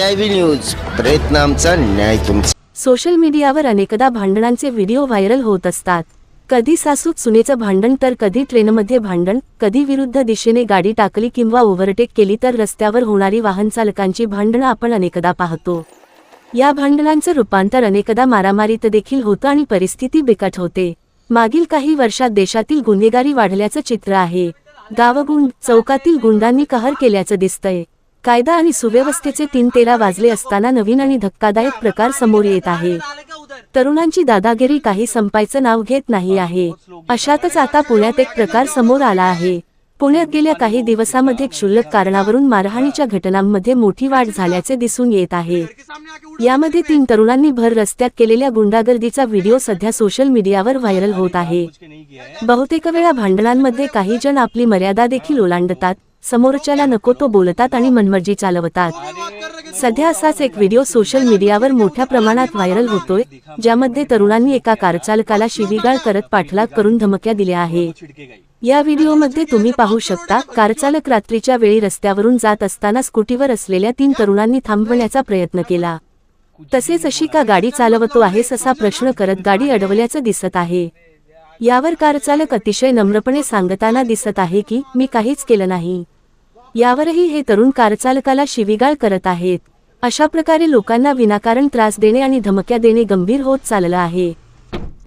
CIB news प्रयत्न आमचा न्याय तुमचा. सोशल मीडियावर अनेकदा भांडणांचे व्हिडिओ व्हायरल होत असतात. कधी सासूत सुनेचं भांडण तर कधी ट्रेनमध्ये भांडण कधी विरुद्ध दिशेने गाडी टाकली किंवा ओव्हरटेक केली तर रस्त्यावर होणारी वाहन चालकांची भांडणं आपण अनेकदा पाहतो. या भांडणांचं रूपांतर अनेकदा मारामारीत देखील होतं आणि परिस्थिती बिकट होते. मागील काही वर्षात देशातील गुन्हेगारी वाढल्याचं चित्र आहे. गावगुंड चौकातील गुंडांनी कहर केल्याचं दिसतंय. कायदा आणि सुव्यवस्थेचे तीन तेरा वाजले असताना नवीन आणि धक्कादायक प्रकार समोर येत आहे. तरुणांची दादागिरी काही संपायचं नाव घेत नाही आहे. अशातच आता पुण्यात एक प्रकार समोर आला आहे. पुण्यात गेल्या काही दिवसामध्ये क्षुल्लक कारणावरून मारहाणीच्या घटनांमध्ये मोठी वाढ झाल्याचे दिसून येत आहे. यामध्ये तीन तरुणांनी भर रस्त्यात केलेल्या गुंडागर्दीचा व्हिडिओ सध्या सोशल मीडियावर व्हायरल होत आहे. बहुतेक वेळा भांडणांमध्ये काही जण आपली मर्यादा देखील ओलांडतात. समोरच्याला नको तो बोलतात आणि मनमर्जी चालवतात. सध्या असाच एक व्हिडिओ सोशल मीडियावर मोठ्या प्रमाणात व्हायरल होतोय ज्यामध्ये तरुणांनी एका कारचालकाला शिवीगाळ करत पाठलाग करून धमक्या दिल्या आहे. या व्हिडिओमध्ये तुम्ही पाहू शकता कारचालक रात्रीच्या वेळी रस्त्यावरून जात असताना स्कूटीवर असलेल्या तीन तरुणांनी थांबवण्याचा प्रयत्न केला. तसेच अशी का गाडी चालवतो आहेस असा प्रश्न करत गाडी अडवल्याचं दिसत आहे. यावर कारचालक अतिशय नम्रपणे सांगताना दिसत आहे की मी काहीच केलं नाही. यावरही हे तरुण कारचालकाला शिवीगाळ करत आहेत. अशा प्रकारे लोकांना विनाकारण त्रास देणे आणि धमक्या देणे गंभीर होत चाललं आहे.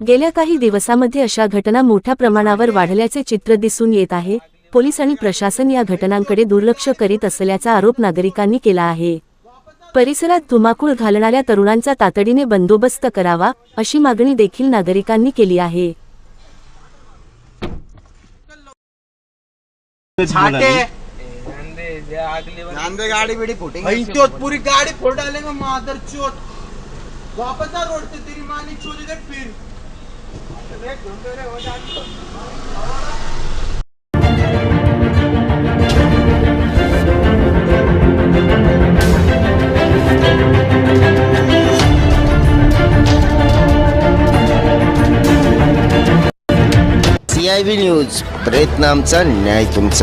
गेल्या काही दिवसामध्ये अशा घटना मोठ्या प्रमाणावर वाढल्याचे चित्र दिसून येत आहे. पोलीस आणि प्रशासन या घटनांकडे दुर्लक्ष करीत असल्याचा आरोप नागरिकांनी केला आहे. परिसरात धुमाकूळ घालणाऱ्या तरुणांचा तातडीने बंदोबस्त करावा अशी मागणी देखील नागरिकांनी केली आहे. नांदे गाडी बिडी फुटिंग चोत पूरी गाड़ी फोड़ डालेंगे मादर चोत वापस आ रोड से तेरी मानी चोत इधर फिर. सीआयबी न्यूज प्रयत्न आमचा न्याय तुमचा.